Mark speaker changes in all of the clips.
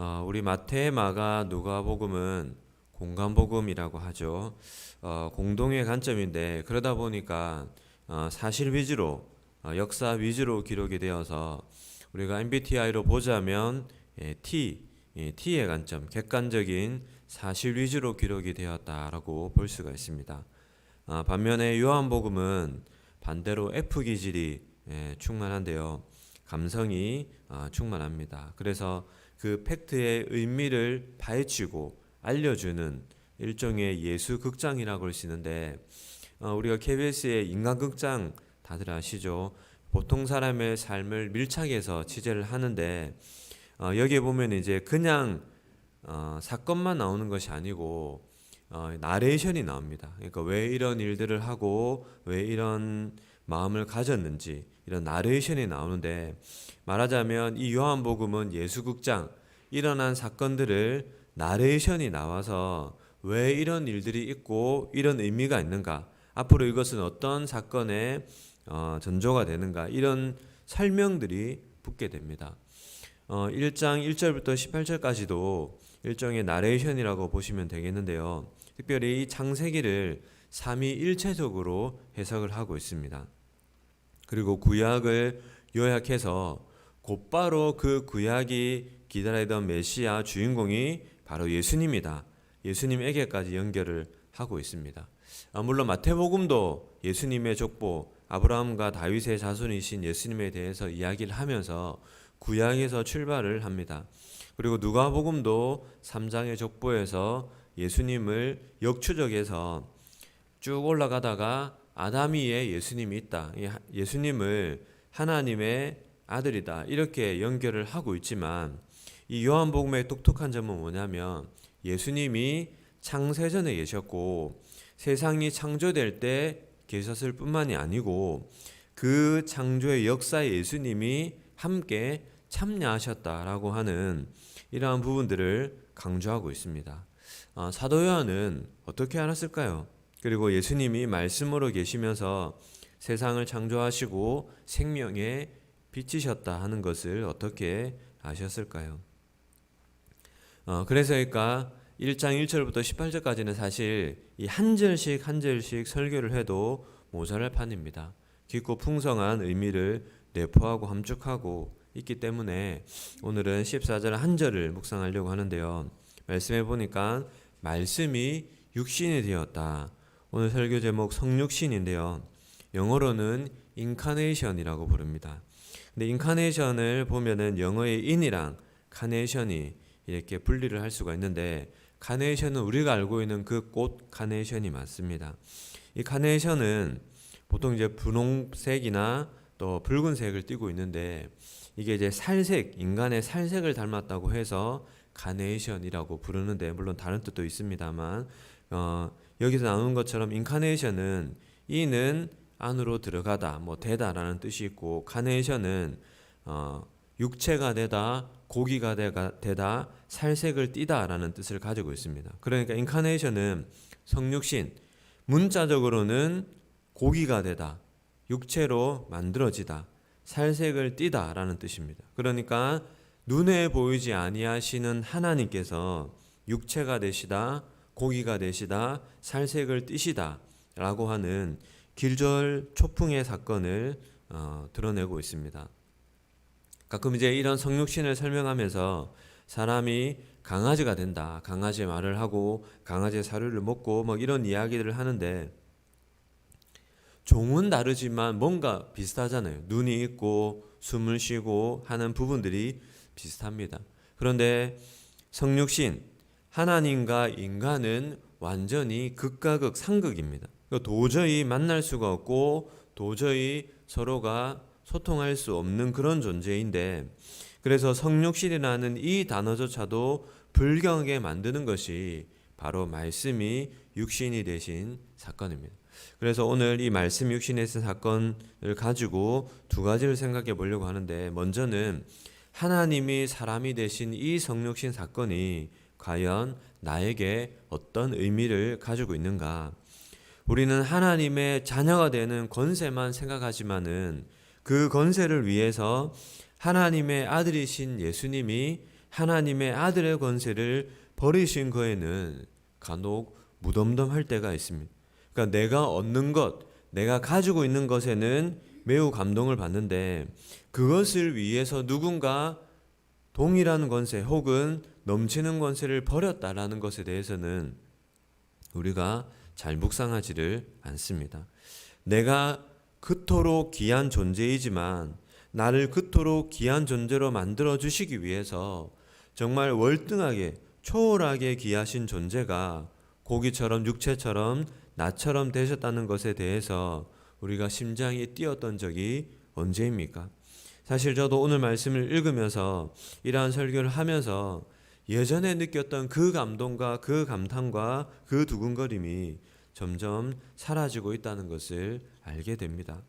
Speaker 1: 어, 우리 마태, 마가, 누가복음은 공간복음이라고 하죠. 어, 공동의 관점인데 그러다 보니까 어, 사실 위주로 어, 역사 위주로 기록이 되어서 우리가 MBTI로 보자면 예, T, 예, T의 관점, 객관적인 사실 위주로 기록이 되었다라고 볼 수가 있습니다. 아, 반면에 요한복음은 반대로 F 기질이 예, 충만한데요. 감성이 아, 충만합니다. 그래서 그 팩트의 의미를 파헤치고 알려주는 일종의 예수 극장이라고 할 수 있는데 어, 우리가 KBS의 인간극장 다들 아시죠? 보통 사람의 삶을 밀착해서 취재를 하는데 어, 여기에 보면 이제 그냥 어, 사건만 나오는 것이 아니고 어, 나레이션이 나옵니다. 그러니까 왜 이런 일들을 하고 왜 이런 마음을 가졌는지 이런 나레이션이 나오는데 말하자면 이 요한복음은 예수극장 일어난 사건들을 나레이션이 나와서 왜 이런 일들이 있고 이런 의미가 있는가 앞으로 이것은 어떤 사건의 어, 전조가 되는가 이런 설명들이 붙게 됩니다. 어, 1장 1절부터 18절까지도 일종의 나레이션이라고 보시면 되겠는데요. 특별히 이 창세기를 삼위일체적으로 해석을 하고 있습니다. 그리고 구약을 요약해서 곧바로 그 구약이 기다리던 메시아 주인공이 바로 예수님이다. 예수님에게까지 연결을 하고 있습니다. 아, 물론 마태복음도 예수님의 족보 아브라함과 다윗의 자손이신 예수님에 대해서 이야기를 하면서 구약에서 출발을 합니다. 그리고 누가복음도 3장의 족보에서 예수님을 역추적해서 쭉 올라가다가 아담이의 예수님이 있다. 예수님을 하나님의 아들이다. 이렇게 연결을 하고 있지만 이 요한복음의 독특한 점은 뭐냐면 예수님이 창세전에 계셨고 세상이 창조될 때 계셨을 뿐만이 아니고 그 창조의 역사에 예수님이 함께 참여하셨다라고 하는 이러한 부분들을 강조하고 있습니다. 아, 사도 요한은 어떻게 알았을까요? 그리고 예수님이 말씀으로 계시면서 세상을 창조하시고 생명에 비치셨다 하는 것을 어떻게 아셨을까요? 어, 그래서 그러니까 1장 1절부터 18절까지는 사실 이 한 절씩 한 절씩 설교를 해도 모자랄 판입니다. 깊고 풍성한 의미를 내포하고 함축하고 있기 때문에 오늘은 14절 한 절을 묵상하려고 하는데요. 말씀해 보니까 말씀이 육신이 되었다. 오늘 설교 제목 성육신인데요. 영어로는 인카네이션이라고 부릅니다. 근데 인카네이션을 보면은 영어의 in이랑 카네이션이 이렇게 분리를 할 수가 있는데 카네이션은 우리가 알고 있는 그 꽃 카네이션이 맞습니다. 이 카네이션은 보통 이제 분홍색이나 또 붉은색을 띠고 있는데 이게 이제 살색 인간의 살색을 닮았다고 해서 카네이션이라고 부르는데 물론 다른 뜻도 있습니다만 어, 여기서 나오는 것처럼 인카네이션은 이는 안으로 들어가다 뭐 되다라는 뜻이 있고 카네이션은 어, 육체가 되다 고기가 되다 살색을 띠다라는 뜻을 가지고 있습니다. 그러니까 인카네이션은 성육신 문자적으로는 고기가 되다 육체로 만들어지다 살색을 띠다라는 뜻입니다. 그러니까 눈에 보이지 아니하시는 하나님께서 육체가 되시다 고기가 되시다 살색을 띠시다 라고 하는 길절 초풍의 사건을 어, 드러내고 있습니다. 가끔 이제 이런 성육신을 설명하면서 사람이 강아지가 된다. 강아지의 말을 하고 강아지의 사료를 먹고 뭐 이런 이야기들을 하는데 종은 다르지만 뭔가 비슷하잖아요. 눈이 있고 숨을 쉬고 하는 부분들이 비슷합니다. 그런데 성육신 하나님과 인간은 완전히 극과 극 상극입니다. 도저히 만날 수가 없고 도저히 서로가 소통할 수 없는 그런 존재인데 그래서 성육신이라는 이 단어조차도 불경하게 만드는 것이 바로 말씀이 육신이 되신 사건입니다. 그래서 오늘 이 말씀 육신의 사건을 가지고 두 가지를 생각해 보려고 하는데 먼저는 하나님이 사람이 되신 이 성육신 사건이 과연 나에게 어떤 의미를 가지고 있는가? 우리는 하나님의 자녀가 되는 권세만 생각하지만은 그 권세를 위해서 하나님의 아들이신 예수님이 하나님의 아들의 권세를 버리신 거에는 간혹 무덤덤할 때가 있습니다. 그러니까 내가 얻는 것, 내가 가지고 있는 것에는 매우 감동을 받는데 그것을 위해서 누군가 동일한 권세 혹은 넘치는 권세를 버렸다라는 것에 대해서는 우리가 잘 묵상하지를 않습니다. 내가 그토록 귀한 존재이지만 나를 그토록 귀한 존재로 만들어 주시기 위해서 정말 월등하게 초월하게 귀하신 존재가 고기처럼 육체처럼 나처럼 되셨다는 것에 대해서 우리가 심장이 뛰었던 적이 언제입니까? 사실 저도 오늘 말씀을 읽으면서 이러한 설교를 하면서 예전에 느꼈던 그 감동과 그 감탄과 그 두근거림이 점점 사라지고 있다는 것을 알게 됩니다.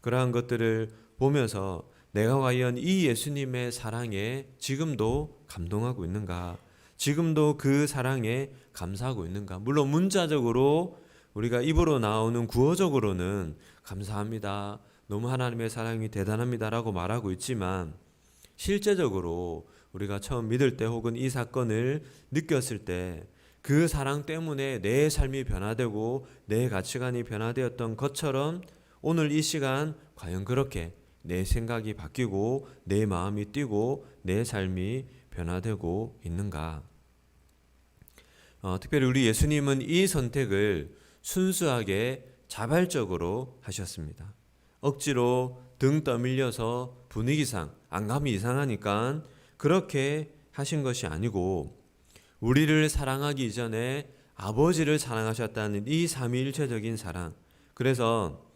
Speaker 1: 그러한 것들을 보면서 내가 과연 이 예수님의 사랑에 지금도 감동하고 있는가? 지금도 그 사랑에 감사하고 있는가? 물론 문자적으로 우리가 입으로 나오는 구어적으로는 감사합니다. 너무 하나님의 사랑이 대단합니다라고 말하고 있지만 실제적으로 우리가 처음 믿을 때 혹은 이 사건을 느꼈을 때 그 사랑 때문에 내 삶이 변화되고 내 가치관이 변화되었던 것처럼 오늘 이 시간 과연 그렇게 내 생각이 바뀌고 내 마음이 뛰고 내 삶이 변화되고 있는가? 어, 특별히 우리 예수님은 이 선택을 순수하게 자발적으로 하셨습니다. 억지로 등 떠밀려서 분위기상 안감이 이상하니까 그렇게 하신 것이 아니고 우리를 사랑하기 전에 아버지를 사랑하셨다는 이 삼위일체적인 사랑. 그래서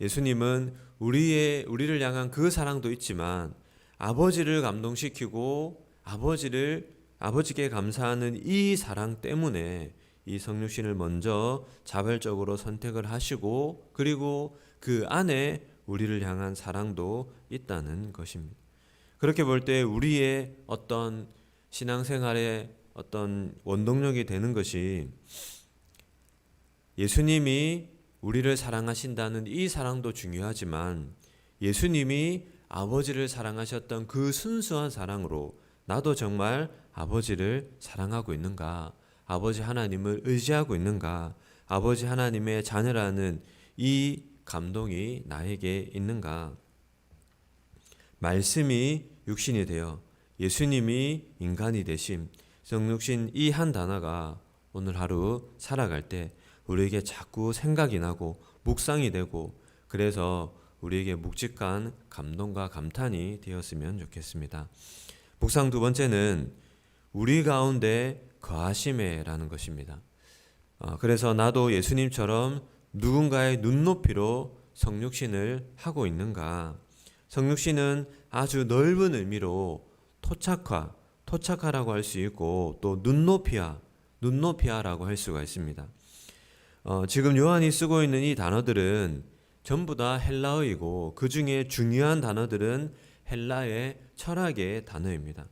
Speaker 1: 예수님은 우리의 우리를 향한 그 사랑도 있지만 아버지를 감동시키고 아버지를 아버지께 감사하는 이 사랑 때문에 이 성육신을 먼저 자발적으로 선택을 하시고 그리고 그 안에 우리를 향한 사랑도 있다는 것입니다. 그렇게 볼 때 우리의 어떤 신앙생활의 어떤 원동력이 되는 것이 예수님이 우리를 사랑하신다는 이 사랑도 중요하지만 예수님이 아버지를 사랑하셨던 그 순수한 사랑으로 나도 정말 아버지를 사랑하고 있는가? 아버지 하나님을 의지하고 있는가? 아버지 하나님의 자녀라는 이 감동이 나에게 있는가? 말씀이 육신이 되어 예수님이 인간이 되심, 성육신 이 한 단어가 오늘 하루 살아갈 때 우리에게 자꾸 생각이 나고 묵상이 되고 그래서 우리에게 묵직한 감동과 감탄이 되었으면 좋겠습니다. 묵상 두 번째는 우리 가운데 거하심에라는 것입니다. 어, 그래서 나도 예수님처럼 누군가의 눈높이로 성육신을 하고 있는가? 성육신은 아주 넓은 의미로 토착화, 토착화라고 할 수 있고 또 눈높이야, 눈높이야라고 할 수가 있습니다. 어, 지금 요한이 쓰고 있는 이 단어들은 전부 다 헬라어이고 그 중에 중요한 단어들은 헬라의 철학의 단어입니다.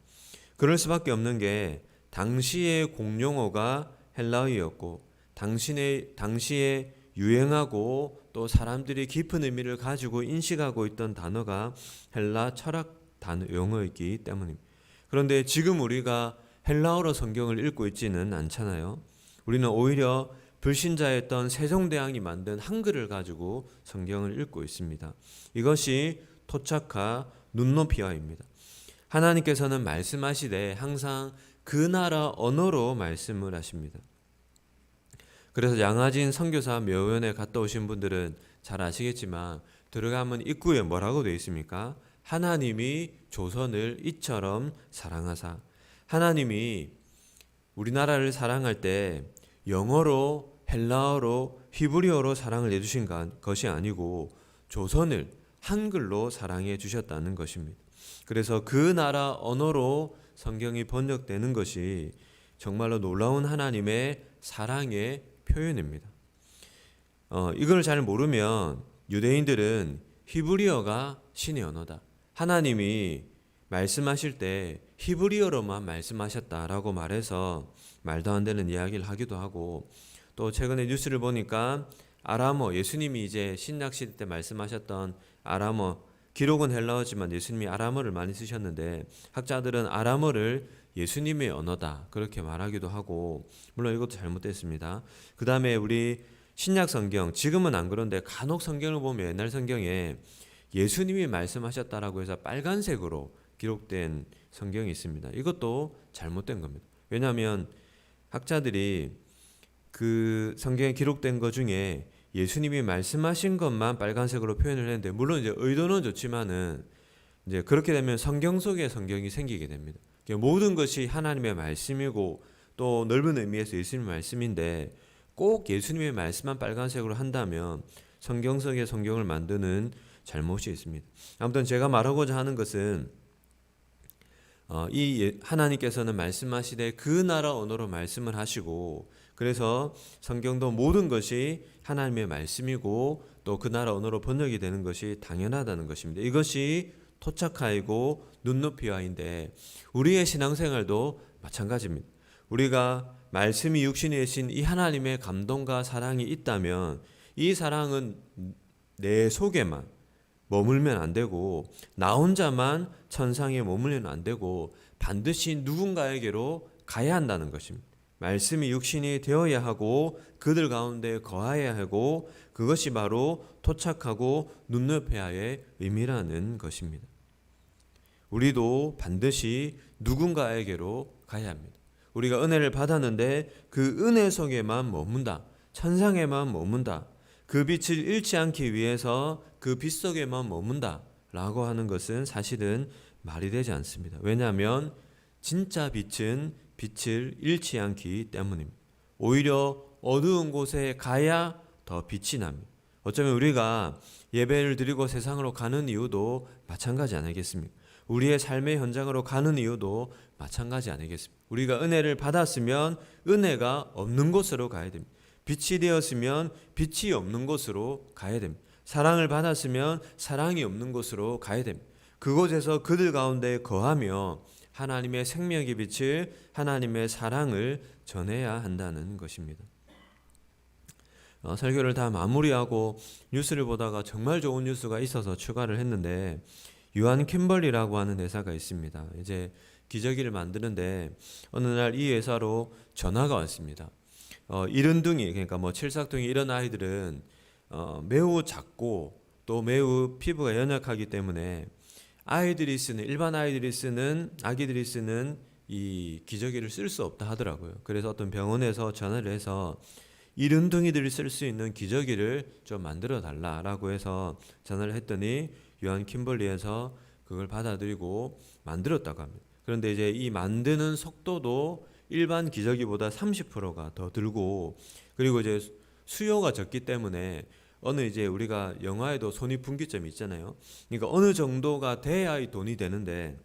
Speaker 1: 그럴 수밖에 없는 게 당시의 공용어가 헬라어이었고 당신의 당시에 유행하고 또 사람들이 깊은 의미를 가지고 인식하고 있던 단어가 헬라 철학 단어 용어이기 때문입니다. 그런데 지금 우리가 헬라어로 성경을 읽고 있지는 않잖아요. 우리는 오히려 불신자였던 세종대왕이 만든 한글을 가지고 성경을 읽고 있습니다. 이것이 토착화 눈높이화입니다. 하나님께서는 말씀하시되 항상 그 나라 언어로 말씀을 하십니다. 그래서 양아진 선교사 묘연에 갔다 오신 분들은 잘 아시겠지만 들어가면 입구에 뭐라고 되어 있습니까? 하나님이 조선을 이처럼 사랑하사 하나님이 우리나라를 사랑할 때 영어로 헬라어로 히브리어로 사랑을 내주신 것이 아니고 조선을 한글로 사랑해 주셨다는 것입니다. 그래서 그 나라 언어로 성경이 번역되는 것이 정말로 놀라운 하나님의 사랑의 표현입니다. 어, 이걸 잘 모르면 유대인들은 히브리어가 신의 언어다. 하나님이 말씀하실 때 히브리어로만 말씀하셨다라고 말해서 말도 안 되는 이야기를 하기도 하고 또 최근에 뉴스를 보니까 아람어 예수님이 이제 신약 시대 때 말씀하셨던 아람어 기록은 헬라어지만 예수님이 아람어를 많이 쓰셨는데 학자들은 아람어를 예수님의 언어다 그렇게 말하기도 하고 물론 이것도 잘못됐습니다. 그 다음에 우리 신약 성경 지금은 안 그런데 간혹 성경을 보면 옛날 성경에 예수님이 말씀하셨다라고 해서 빨간색으로 기록된 성경이 있습니다. 이것도 잘못된 겁니다. 왜냐하면 학자들이 그 성경에 기록된 것 중에 예수님이 말씀하신 것만 빨간색으로 표현을 했는데 물론 이제 의도는 좋지만은 이제 그렇게 되면 성경 속에 성경이 생기게 됩니다. 그러니까 모든 것이 하나님의 말씀이고 또 넓은 의미에서 예수님의 말씀인데 꼭 예수님의 말씀만 빨간색으로 한다면 성경 속의 성경을 만드는 잘못이 있습니다. 아무튼 제가 말하고자 하는 것은 어, 이 예- 하나님께서는 말씀하시되 그 나라 언어로 말씀을 하시고 그래서 성경도 모든 것이 하나님의 말씀이고 또 그 나라 언어로 번역이 되는 것이 당연하다는 것입니다. 이것이 토착하이고 눈높이와인데 우리의 신앙생활도 마찬가지입니다. 우리가 말씀이 육신이 되신 이 하나님의 감동과 사랑이 있다면 이 사랑은 내 속에만 머물면 안 되고 나 혼자만 천상에 머물면 안 되고 반드시 누군가에게로 가야 한다는 것입니다. 말씀이 육신이 되어야 하고 그들 가운데 거하여야 하고 그것이 바로 토착하고 눈높이야의 의미라는 것입니다. 우리도 반드시 누군가에게로 가야 합니다. 우리가 은혜를 받았는데 그 은혜 속에만 머문다. 천상에만 머문다. 그 빛을 잃지 않기 위해서 그 빛 속에만 머문다. 라고 하는 것은 사실은 말이 되지 않습니다. 왜냐하면 진짜 빛은 빛을 잃지 않기 때문입니다. 오히려 어두운 곳에 가야 더 빛이 납니다. 어쩌면 우리가 예배를 드리고 세상으로 가는 이유도 마찬가지 아니겠습니까? 우리의 삶의 현장으로 가는 이유도 마찬가지 아니겠습니까? 우리가 은혜를 받았으면 은혜가 없는 곳으로 가야 됩니다. 빛이 되었으면 빛이 없는 곳으로 가야 됩니다. 사랑을 받았으면 사랑이 없는 곳으로 가야 됩니다. 그곳에서 그들 가운데 거하며 하나님의 생명의 빛을 하나님의 사랑을 전해야 한다는 것입니다. 어, 설교를 다 마무리하고 뉴스를 보다가 정말 좋은 뉴스가 있어서 추가를 했는데 유한 킴벌리라고 하는 회사가 있습니다. 이제 기저귀를 만드는데 어느 날 이 회사로 전화가 왔습니다. 어, 이른둥이 그러니까 뭐 칠삭둥이 이런 아이들은 어, 매우 작고 또 매우 피부가 연약하기 때문에 아이들이 쓰는 일반 아이들이 쓰는 아기들이 쓰는 이 기저귀를 쓸 수 없다 하더라고요. 그래서 어떤 병원에서 전화를 해서 이른둥이들이 쓸 수 있는 기저귀를 좀 만들어 달라라고 해서 전화를 했더니 유한 킴벌리에서 그걸 받아들이고 만들었다고 합니다. 그런데 이제 이 만드는 속도도 일반 기저귀보다 30%가 더 들고 그리고 이제 수요가 적기 때문에 어느 이제 우리가 영화에도 손익분기점이 있잖아요. 그러니까 어느 정도가 돼야 이 돈이 되는데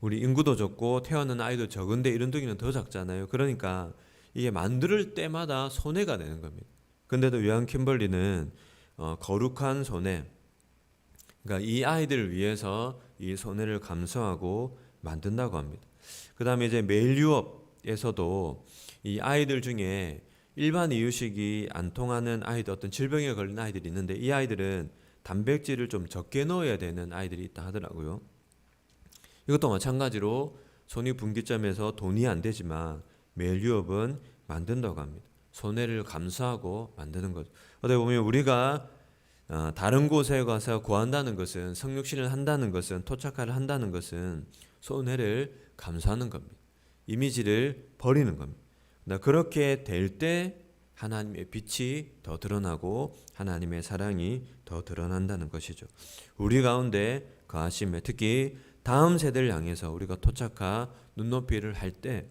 Speaker 1: 우리 인구도 적고 태어나는 아이도 적은데 이런 동이는 더 작잖아요. 그러니까 이게 만들 때마다 손해가 되는 겁니다. 근데도 요한 킴벌리는 어, 거룩한 손해, 그러니까 이 아이들을 위해서 이 손해를 감수하고 만든다고 합니다. 그 다음에 이제 매일 유업에서도 이 아이들 중에 일반 이유식이 안 통하는 아이들 어떤 질병에 걸린 아이들이 있는데 이 아이들은 단백질을 좀 적게 넣어야 되는 아이들이 있다 하더라고요. 이것도 마찬가지로 손익분기점에서 돈이 안 되지만 매일 유업은 만든다고 합니다. 손해를 감수하고 만드는 거죠. 어떻게 보면 우리가 어, 다른 곳에 가서 구한다는 것은 성육신을 한다는 것은 토착화를 한다는 것은 손해를 감수하는 겁니다. 이미지를 버리는 겁니다. 나 그렇게 될 때 하나님의 빛이 더 드러나고 하나님의 사랑이 더 드러난다는 것이죠. 우리 가운데 거하심에 특히 다음 세대를 향해서 우리가 토착화 눈높이를 할 때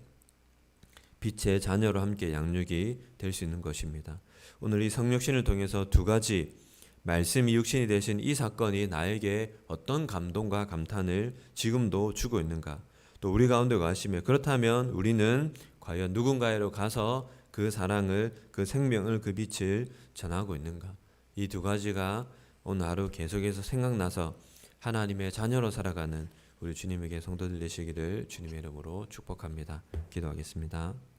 Speaker 1: 빛의 자녀로 함께 양육이 될 수 있는 것입니다. 오늘 이 성육신을 통해서 두 가지 말씀이 육신이 되신 이 사건이 나에게 어떤 감동과 감탄을 지금도 주고 있는가? 또 우리 가운데 가시며 그렇다면 우리는 과연 누군가에로 가서 그 사랑을, 그 생명을, 그 빛을 전하고 있는가? 이 두 가지가 오늘 하루 계속해서 생각나서 하나님의 자녀로 살아가는 우리 주님에게 성도들 되시기를 주님의 이름으로 축복합니다. 기도하겠습니다.